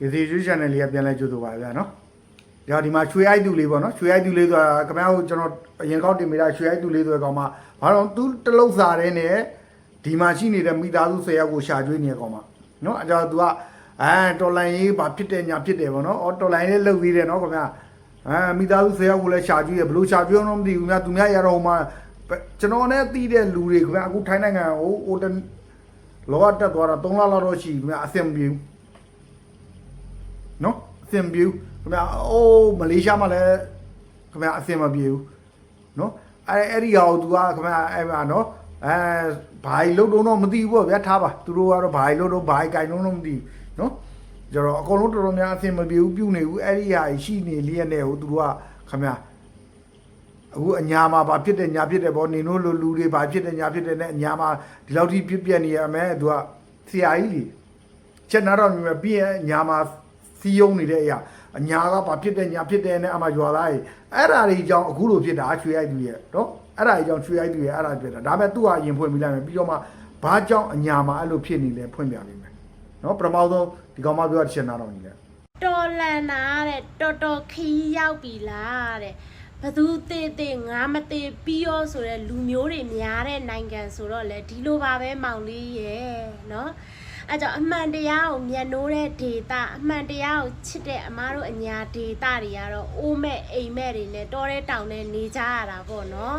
ကစီရွှေ channel လေးကပြန်လဲကြိုးဆိုပါဗျာနော်ဒါဒီမှာရွှေအိုက်တူလေးပေါ့နော်ရွှေအိုက်တူလေးဆိုတာခင်ဗျားတို့ကျွန်တော်အရင်ကောက်တင်မိတာရွှေအိုက်တူလေးဆိုတဲ့ကောင်မှဘာလို့သူတလုံးစားတဲ့နဲ့ဒီမှာရှိနေတဲ့မိသားစု၁၀ယောက်ကိုရှာကျွေးနေတဲ့ကောင်မှနော်အကြောင်း तू ကအဲတော်လိုင်းရေးဘာဖြစ်တယ်ညာဖြစ်တယ်ပေါ့နော်အော်တော်လိုင်းလေးလှုပ်ပြီးတယ်နော်ခင်ဗျာအဲမိသားစု၁၀ယောက်ကိုလည်းရှာကျွေးရဘလို့ရှာကျွေးအောင်မသိဘူးများသူများရတော့ဟိုမှာကျွန်တော်နဲ့တီးတဲ့လူတွေခင်ဗျာအခုထိုင်းနိုင်ငံဟိုဟိုတလောကတက်သွားတာ3လလောက်တော့ရှိပြီခင်ဗျာအဆင်မပြေဘူး နော်အဆင်မပြေဘူးခင်ဗျာအိုးမလေးရှားမှာလည်းခင်ဗျာအဆင်မပြေဘူးနော်အဲအဲ့ဒီဟာကို तू ကခင်ဗျာအဲ့မှာနော်အဲဘာကြီးလုံးတော့မသိဘူးပေါ့ဗျာထားပါသူတို့ကတော့ဘာကြီးလုံးတော့ဘာကြီးကင်လုံးတော့မသိဘူးနော်ကျတော့အကုန်လုံးတော်တော်များအဆင်မပြေဘူးပြုတ်နေဘူးအဲ့ဒီဟာရှိနေလျက်နဲ့ဟိုသူတို့ကခင်ဗျာအခုအညာမှာဘာဖြစ်တယ်ညာဖြစ်တယ်ဗောနေတို့လူလူတွေဘာဖြစ်တယ်ညာဖြစ်တယ်နဲ့အညာမှာဒီလောက်ထိပြစ်ပြက်နေရမယ်သူကဆရာကြီးလေချက်နာတော့မြင်ပြီးရင်ညာမှာ စီယုံနေတဲ့အရာအညာကဘာဖြစ်တယ်ညာဖြစ်တယ်နဲ့အမှရွာသားကြီးအဲ့ဓာတွေကြောင့်အခုလိုဖြစ်တာချွေရိုက်သူရဲ့နော်အဲ့ဓာတွေကြောင့်ချွေရိုက်သူရဲ့အဲ့ဓာဖြစ်တာဒါပေမဲ့သူ့ဟာရင်ဖွင့်ပြီးလိုက်မယ်ပြီးတော့မှဘာကြောင့်အညာမှာအဲ့လိုဖြစ်နေလဲဖွင့်ပြပေးမယ်နော်ပထမဆုံးဒီကောင်မပြောတဲ့ချက်နာတော့ညီလေတော်လန်နာတဲ့တော်တော်ခီးရောက်ပြီလားတဲ့ဘသူသေးသေးငါမသေးပြီးရောဆိုတဲ့လူမျိုးတွေများတဲ့နိုင်ငံဆိုတော့လေဒီလိုပါပဲမောင်လေးရဲ့နော် အဲကြောင့်အမှန်တရားကိုမျက်နှိုးတဲ့ဒေတာအမှန်တရားကိုချစ်တဲ့အမားတို့အညာဒေတာတွေကတော့အိုးမဲ့အိမ်မဲ့တွေနဲ့တောတဲ့တောင်နဲ့နေကြရတာပေါ့နော်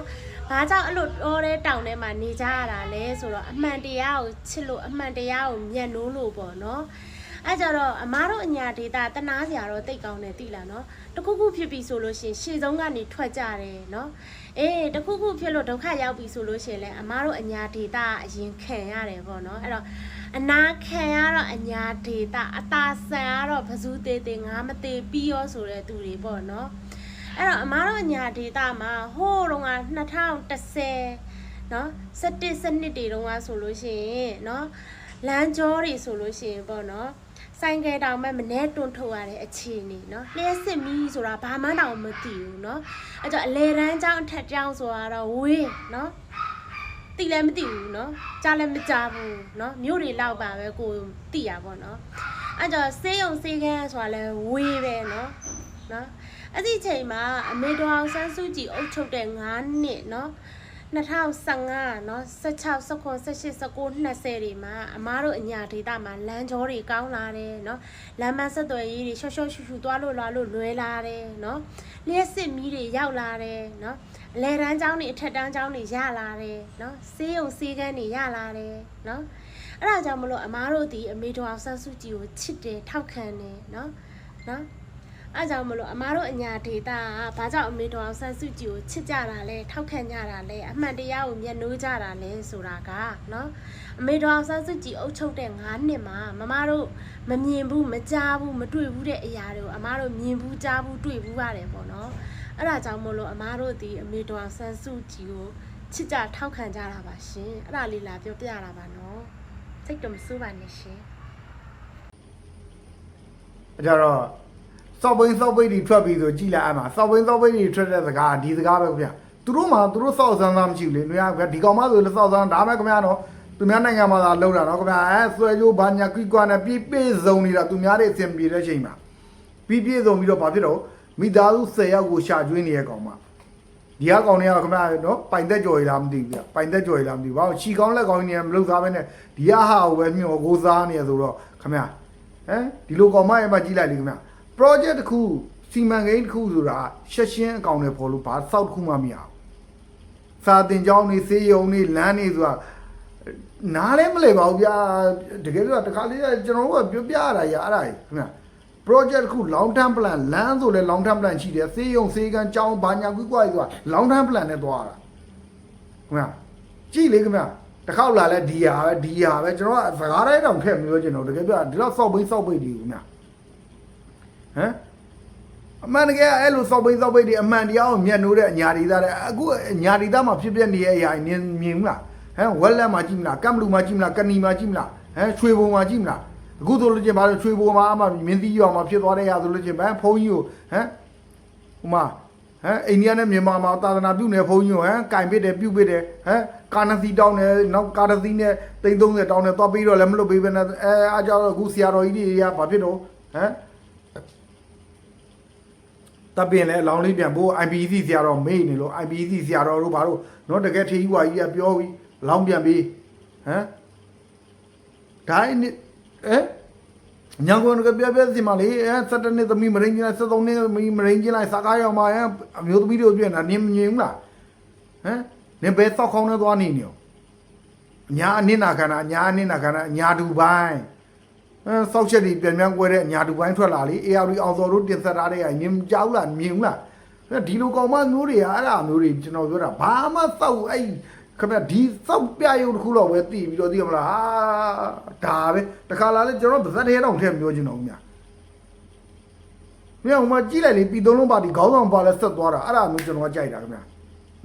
ဘာကြောင့်အဲ့လိုတောတဲ့တောင်ထဲမှာနေကြရတာလဲဆိုတော့အမှန်တရားကိုချစ်လို့အမှန်တရားကိုမျက်နှိုးလို့ပေါ့နော် အဲကြတော့အမားတို့အညာဒေတာတနာစရာတော့တိတ်ကောင်းတယ်သိလားနော်တခုခုဖြစ်ပြီဆိုလို့ရှရင်ရှေ့ဆုံးကနေထွက်ကြတယ်နော်အေးတခုခုဖြစ်လို့ဒုက္ခရောက်ပြီဆိုလို့ရှရင်လဲအမားတို့အညာဒေတာအရင်ခံရတယ်ပေါ့နော်အဲ့တော့အနာခံရတော့အညာဒေတာအသာဆန်ရတော့ဘဇူးသေးသေးငါမသေးပြီးရောဆိုတဲ့သူတွေပေါ့နော်အဲ့တော့အမားတို့အညာဒေတာမှာဟိုးတော့က2010နော်17စနစ်တွေတုန်းကဆိုလို့ရှိရင်နော်လမ်းကြောတွေဆိုလို့ရှိရင်ပေါ့နော် ဆိုင်ကယ်တောင်မဲ့မနဲ့တွန်းထုတ်ရတဲ့အခြေအနေเนาะလျှက်စစ်မီးဆိုတာဘာမှတောင်မသိဘူးเนาะအဲကြောင့်အလေတန်းကျောင်းအထက်ကျောင်းဆိုတာတော့ဝေးเนาะသိလည်းမသိဘူးเนาะကြားလည်းမကြားဘူးเนาะမြို့တွေလောက်ပါပဲကိုသိရပါတော့အဲကြောင့်စေးုံစေးခန်းဆိုတာလည်းဝေးပဲเนาะเนาะအဲ့ဒီချိန်မှာအမေတော်အောင်ဆန်းစုကြည်အုပ်ချုပ်တဲ့9နှစ်เนาะ 2015เนาะ16 19 18 19 20တွေမှာအမားတို့အညာဒေတာမှာလမ်းကြောတွေကောင်းလာတယ်เนาะလမ်းမဆက်သွယ်ရေးတွေရှော့ရှော့ရှူရှူသွားလို့လာလို့လွယ်လာတယ်เนาะလျှက်စစ်မီးတွေရောက်လာတယ်เนาะအလဲတန်းကျောင်းတွေအထက်တန်းကျောင်းတွေရလာတယ်เนาะဆေးရုံဆေးကန်းတွေရလာတယ်เนาะအဲ့ဒါကြောင့်မလို့အမားတို့ဒီအမေတော်အောင်ဆန်းစုကြည်ကိုချစ်တယ်ထောက်ခံတယ်เนาะเนาะ အဲကြောင့်မလို့အမတို့အညာဒေတာကဘာကြောင့်အမေတော်အောင်ဆန်းစုကြည်ကိုချစ်ကြတာလဲထောက်ခံကြတာလဲအမှန်တရားကိုမျက်နှိုးကြတာလဲဆိုတာကနော်အမေတော်အောင်ဆန်းစုကြည်အုပ်ချုပ်တဲ့9နှစ်မှာမမတို့မမြင်ဘူးမကြားဘူးမတွေ့ဘူးတဲ့အရာတွေကိုအမတို့မြင်ဘူးကြားဘူးတွေ့ဘူးရတယ်ပေါ့နော်အဲ့ဒါကြောင့်မလို့အမတို့ဒီအမေတော်အောင်ဆန်းစုကြည်ကိုချစ်ကြထောက်ခံကြတာပါရှင်အဲ့ဒါလေးလာပြောပြတာပါနော်စိတ်တော်မစိုးပါနဲ့ရှင်အဲ့တော့ စောက်ဘိန်းစောက်ဘိန်းတွေထွက်ပြီးဆိုကြည်လာအမှစောက်ဘိန်းစောက်ဘိန်းတွေထွက်တဲ့စကားဒီစကားပဲခင်ဗျာသူတို့မှသူတို့စောက်ဆန်းဆန်းမရှိဘူးလေနွေကဒီကောင်မဆိုလည်းစောက်ဆန်းဒါမှခင်ဗျာနော်သူများနိုင်ငံမှာသာလောက်တာနော်ခင်ဗျာအဲဆွဲကြိုးဘာညာကွီကွာနဲ့ပြည့်ပြည့်စုံနေတာသူများတွေအဆင်ပြေတဲ့ချိန်မှာပြည့်ပြည့်စုံပြီးတော့ဘာဖြစ်တော့မိသားစု10ယောက်ကိုရှာကျွေးနေတဲ့ကောင်မဒီကကောင်တွေကခင်ဗျာနော်ပိုင်သက်ကြော်ရလားမသိဘူးဗျပိုင်သက်ကြော်ရလားမသိဘူးဘာလို့ခြီကောင်းလက်ကောင်းနေမလို့စားပဲနဲ့ဒီကဟာကိုပဲမျောကိုစားနေရဆိုတော့ခင်ဗျာဟမ်ဒီလိုကောင်မရဲ့မှာကြီးလိုက်လေခင်ဗျ project တစ်ခုစီမံကိန်းတစ်ခုဆိုတာရှက်ရှင်းအကောင်တွေပေါ်လို့ဘာစောက်တစ်ခုမှမရဘူးစာတင်ကြောင်းနေစေးရုံနေလမ်းနေဆိုတာနားလည်းမလဲပါဘူးဗျာတကယ်တော့တခါလေးကျွန်တော်တို့ကပြောပြရတာရအဲ့ဒါကြီးခင်ဗျ project တစ်ခု long term plan လမ်းဆိုလဲ long term plan ရှိတယ်စေးရုံစေးကန်းကြောင်းဘာညာကွီကွာကြီးဆိုတာ long term plan နဲ့သွားတာခင်ဗျကြည့်လေခင်ဗျတစ်ခေါက်လာလဲဒီဟာပဲဒီဟာပဲကျွန်တော်ကစကားတိုင်းတောင်ခက်မလို့ကျွန်တော်တကယ်ပြဒီတော့စောက်ပိတ်စောက်ပိတ်ဒီခင်ဗျ ဟမ်အမှန်တကယ်အဲ့လိုစောက်ပိတ်စောက်ပိတ်ဒီအမှန်တရားကိုမျက်နှိုးတဲ့အညာဒီသားတဲ့အခုအညာဒီသားမှာဖြစ်ပြနေတဲ့အရာမြင်မြင်ဘူးလားဟမ်ဝက်လက်မှာကြည့်မလားကမ်ဘလူမှာကြည့်မလားကနီမှာကြည့်မလားဟမ်ချွေဘုံမှာကြည့်မလားအခုဆိုလို့ချင်းဘာလို့ချွေဘုံမှာအမှမင်းသီးရွာမှာဖြစ်သွားတဲ့ရဆိုလို့ချင်းဘန်ဖုန်းကြီးကိုဟမ်ဟိုမှာဟမ်အိန္ဒိယနဲ့မြန်မာမှာသာသနာပြုနေဖုန်းကြီးကိုဟမ်ကင်ပစ်တယ်ပြုတ်ပစ်တယ်ဟမ်ကာနစီတောင်းတယ်နောက်ကာနစီနဲ့တိန်30တောင်းတယ်သွားပြီးတော့လည်းမလုပ်ပေးဘဲနဲ့အဲအားကြောင့်အခုဆရာတော်ကြီးတွေကဘာဖြစ်တော့ဟမ် တပ်ပင်လည်းအလောင်းလေးပြန်ဖို့ IPC ဆရာတော်မေးနေလို့ IPC ဆရာတော်တို့ဘာလို့နော်တကယ်ထေကြီးဝါကြီးကပြောပြီးအလောင်းပြန်ပြီးဟမ်ဒါအိနေအဲညာကုန်ကပြပြစီမလေးအဲ7နှစ်သမီးမရင်းချင်းလိုက်73နှစ်သမီးမရင်းချင်းလိုက်စကားရောက်မှာအဲအမျိုးသမီးတို့ပြင်တာနင်းမငြိမ်ဘူးလားဟမ်နင်ဘယ်သောက်ခေါင်းနဲ့သွားနေနေရောညာအနစ်နာခန္ဓာညာအနစ်နာခန္ဓာညာတူပိုင်းအဲ စောက်ချက်တွေပြန်ပြန်ကွဲတဲ့ညာတူပိုင်းထွက်လာလေ AR အောင်စော်တို့တင်ဆက်ထားတဲ့ကမြင်ကြောက်လားမြင်ဘူးလားဒီလိုကောင်မမျိုးတွေကအဲ့ဒါမျိုးတွေကျွန်တော်ပြောတာဘာမှစောက်အဲ့ခင်ဗျဒီစောက်ပြရုံတစ်ခုတော့ပဲတည်ပြီးတော့သိရမလားဟာဒါပဲတခါလာလဲကျွန်တော်ဗဇက်သေးတော့ထည့်ပြောချင်တော့ဘူးများမြောက်မှာကြည့်လိုက်လေပြည်သုံးလုံးပါတီခေါင်းဆောင်ပါလဲဆက်သွားတာအဲ့ဒါမျိုးကျွန်တော်ကကြိုက်တာခင်ဗျ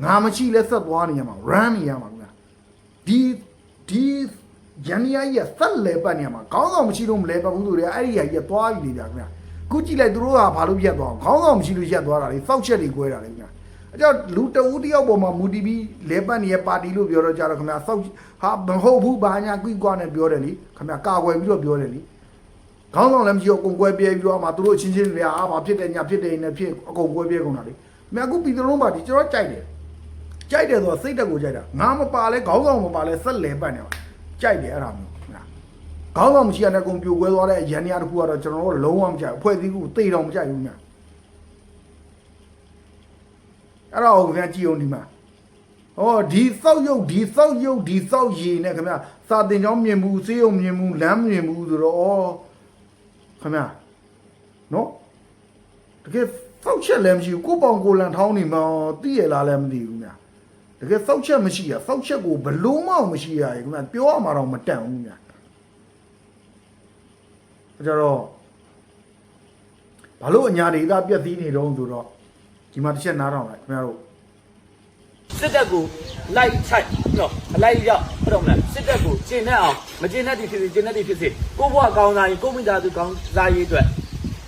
ငါမရှိလဲဆက်သွားနေရမှာ run နေရမှာခင်ဗျဒီဒီ ယန်နီယာကြီးကဆက်လဲပတ်နေရမှာခေါင်းဆောင်မရှိလို့မလဲပတ်ဘူးသူတွေကအဲ့ဒီဟာကြီးကသွားပြီလေဗျာခင်ဗျခုကြည့်လိုက်သူတို့ကဘာလို့ပြတ်သွားအောင်ခေါင်းဆောင်မရှိလို့ရက်သွားတာလေစောက်ချက်တွေ꿰တာလေခင်ဗျအကြောင်းလူတဦးတယောက်ပေါ်မှာမူတီပြီးလဲပတ်နေတဲ့ပါတီလို့ပြောတော့ကြတော့ခင်ဗျစောက်ဟာမဟုတ်ဘူးဘာညာကွိကွာနဲ့ပြောတယ်လေခင်ဗျကာကွယ်ပြီးတော့ပြောတယ်လေခေါင်းဆောင်လည်းမရှိတော့အကုန်ကွဲပြဲပြီးတော့မှသူတို့ချင်းချင်းတွေအာဘာဖြစ်တယ်ညာဖြစ်တယ်နဲ့ဖြစ်အကုန်ကွဲပြဲကုန်တာလေမြတ်ကူပြည်သူလုံးပါတီကျွန်တော်ကြိုက်တယ်ကြိုက်တယ်ဆိုတော့စိတ်တက်ကိုကြိုက်တာငါမပါလဲခေါင်းဆောင်မပါလဲဆက်လဲပတ်နေပါ ကြိုက်တယ်အဲ့ဒါမျိုးခင်ဗျခေါင်းဆောင်မရှိရတဲ့ကုန်ပြိုကွဲသွားတဲ့ရန်နေရာတစ်ခုကတော့ကျွန်တော်တို့လုံးဝမကြိုက်ဘူးအဖွဲ့အစည်းကတေးတော်မကြိုက်ဘူးများအဲ့တော့ခင်ဗျကြည့်အောင်ဒီမှာဟောဒီစောက်ရုပ်ဒီစောက်ရုပ်ဒီစောက်ရည်နဲ့ခင်ဗျစာတင်ကြောင်းမြင်မှုစေးရုံမြင်မှုလမ်းမြင်မှုဆိုတော့ဩခင်ဗျနော်တကယ်စောက်ချက်လည်းမရှိဘူးကိုယ့်ပေါင်ကိုယ်လန်ထောင်းနေမှသိရလားလည်းမသိဘူးများ တကယ်စောက်ချက်မရှိရစောက်ချက်ကိုဘလုံးမအောင်မရှိရခင်ဗျပြောရမှာတော့မတန်ဘူးများအဲကြတော့ဘာလို့အညာဒေသပြက်သီးနေတော့ဆိုတော့ဒီမှာတစ်ချက်နားထောင်လိုက်ခင်ဗျားတို့စစ်တပ်ကိုလိုက်ချိုက်နော်အလိုက်ရောက်ဟုတ်တော့မလားစစ်တပ်ကိုကျင့်တဲ့အောင်မကျင့်တဲ့ဒီဖြစ်စီကျင့်တဲ့ဒီဖြစ်စီကိုဘွားကောင်းစားရင်ကိုမိသားစုကောင်းစားရေးအတွက်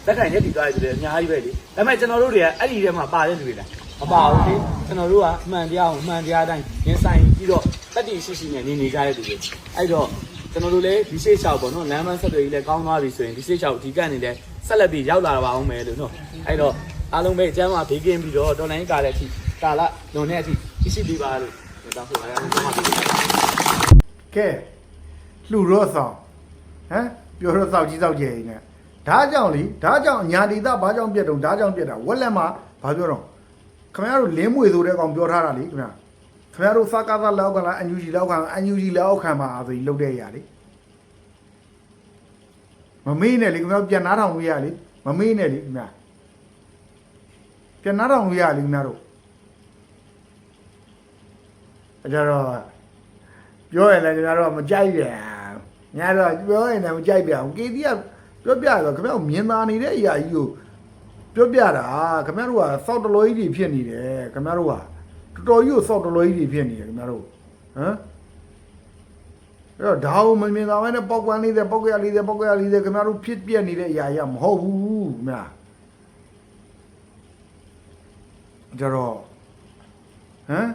လက်ခံရက်တည်သွားရဆိုတယ်အများကြီးပဲလေဒါပေမဲ့ကျွန်တော်တို့တွေကအဲ့ဒီထဲမှာပါတဲ့လူတွေလား မပါဘူးလေကျွန်တော်တို့ကအမှန်တရားကိုအမှန်တရားတိုင်းရင်ဆိုင်ပြီးတော့တတိရှိရှိနဲ့နေနေကြတဲ့လူတွေအဲ့တော့ကျွန်တော်တို့လည်းဒီရှေ့လျှောက်ပေါ့နော်လမ်းမဆက်တွေကြီးလည်းကောင်းသွားပြီဆိုရင်ဒီရှေ့လျှောက်ဒီကတ်နေလည်းဆက်လက်ပြီးရောက်လာပါအောင်မယ်လို့နော်အဲ့တော့အားလုံးပဲအကျမ်းမှာဘေးကင်းပြီးတော့တော်လိုင်းကားတဲ့အထိကာလလွန်တဲ့အထိရှိရှိပြီးပါလို့တောင်းဆိုပါရအောင်ကျွန်တော်ပြောပါကဲလှူရော့ဆောင်ဟမ်ပြောတော့စောက်ကြီးစောက်ကျယ်ကြီးနဲ့ဒါကြောင့်လीဒါကြောင့်ညာဒေသဘာကြောင့်ပြတ်တော့ဒါကြောင့်ပြတ်တာဝက်လက်မှာဘာပြောတော့ ခင်ဗျားတို့လင်းမွေဆိုတဲ့ကောင်ပြောထားတာလေခင်ဗျာခင်ဗျားတို့စကားသားလောက်ခံလားအန်ယူဂျီလောက်ခံအန်ယူဂျီလောက်ခံပါဆိုပြီးလုပ်တဲ့ຢာလေမမေးနဲ့လေခင်ဗျားပြန်နားထောင်လို့ရလေမမေးနဲ့လေခင်ဗျာပြန်နားထောင်လို့ရလေခင်ဗျားတို့အဲကြတော့ပြောရင်လည်းကျွန်တော်တို့မကြိုက်ပြန်ညာတော့ပြောရင်လည်းမကြိုက်ပြန်ကေတီကပြောပြတော့ခင်ဗျားတို့မြင်သာနေတဲ့အရာကြီးကို ပြောပြတာခင်ဗျားတို့ကစောက်တလို့ကြီးတွေဖြစ်နေတယ်ခင်ဗျားတို့ကတော်တော်ကြီးကိုစောက်တလို့ကြီးတွေဖြစ်နေတယ်ခင်ဗျားတို့ဟမ်အဲ့တော့ဒါကိုမမြင်သာမဲနဲ့ပောက်ကွမ်းလေးတဲ့ပောက်ကြလေးတဲ့ပောက်ကြလေးတဲ့ခင်ဗျားတို့ဖြစ်ပြနေတဲ့အရာကြီးကမဟုတ်ဘူးခင်ဗျာကြတော့ဟမ်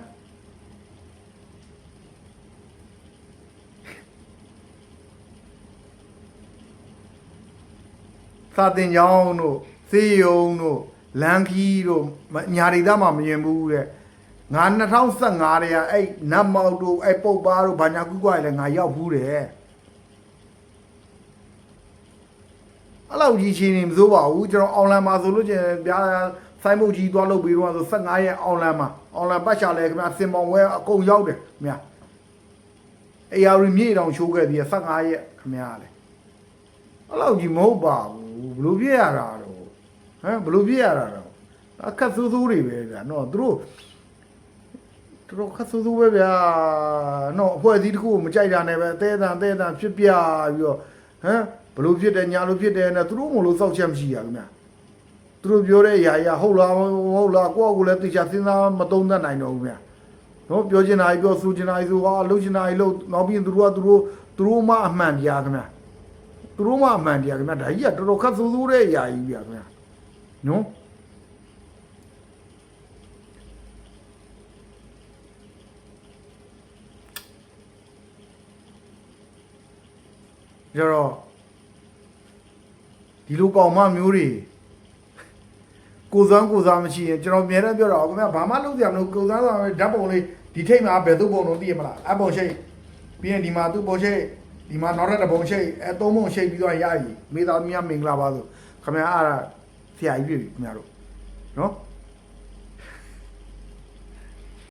စာတင်ကြောင်းတို့ စေယုံတို့လန်ခီတို့မညာဒေသမှာမမြင်ဘူးတဲ့ငါ2015တည်းကအဲ့နတ်မောက်တို့အဲ့ပုတ်ပါတို့ဘာညာကူကွာလည်းငါရောက်ဘူးတဲ့အဲ့လောက်ကြီးချင်းနေမစိုးပါဘူးကျွန်တော်အွန်လိုင်းမှာဆိုလို့ချင်းဗျာဆိုင်မုတ်ကြီးသွားလုပ်ပြီးတော့ဆို15ရက်အွန်လိုင်းမှာအွန်လိုင်းပတ်ချလဲခင်ဗျာစင်ပောင်ဝဲအကုန်ရောက်တယ်ခင်ဗျာအေယာရီမြေတောင်ရှိုးခဲ့ပြီး15ရက်ခင်ဗျာလေအဲ့လောက်ကြီးမဟုတ်ပါဘူးဘလို့ပြည့်ရတာတော့ ဟမ်ဘလို့ပြည့်ရတာတော့အခက်ဆိုးဆိုးတွေပဲဗျာနော်သူတို့သူတို့ခက်ဆိုးဆိုးပဲဗျာနော်အဖွဲ့အစည်းတစ်ခုကိုမကြိုက်တာနဲ့ပဲအသေးအတန်အသေးအတန်ဖြစ်ပြပြီးတော့ဟမ်ဘလို့ဖြစ်တယ်ညာလို့ဖြစ်တယ်နဲ့သူတို့မလို့စောက်ချက်မရှိရခင်ဗျာသူတို့ပြောတဲ့အရာကြီးဟုတ်လားမဟုတ်လားကိုယ့်အကူလည်းသိချာစဉ်းစားမသုံးသပ်နိုင်တော့ဘူးဗျာနော်ပြောချင်တာကြီးပြောဆိုချင်တာကြီးဆိုဟာလှုပ်ချင်တာကြီးလှုပ်နောက်ပြီးသူတို့ကသူတို့သူတို့မှအမှန်တရားခင်ဗျာသူတို့မှအမှန်တရားခင်ဗျာဒါကြီးကတော်တော်ခက်ဆိုးဆိုးတဲ့အရာကြီးဗျာခင်ဗျာ နော်ကြတော့ဒီလိုကောင်မမျိုးတွေကိုယ်စွမ်းကိုယ်စားမရှိရင်ကျွန်တော်အများနဲ့ပြောတော့ခင်ဗျာဘာမှလုပ်ကြမလို့ကိုယ်စားသွားဓာတ်ပုံလေးဒီထိတ်မှာဘယ်သူ့ပုံလုံးသိရမလားအပုံရှိတ်ပြီးရင်ဒီမှာသူ့ပုံရှိတ်ဒီမှာနောက်ထပ်တစ်ပုံရှိတ်အဲသုံးပုံရှိတ်ပြီးတော့ရည်မိသားစုများမင်္ဂလာပါဆိုခင်ဗျာအား ဆရာကြီးပြီခင်ဗျားတို့နော်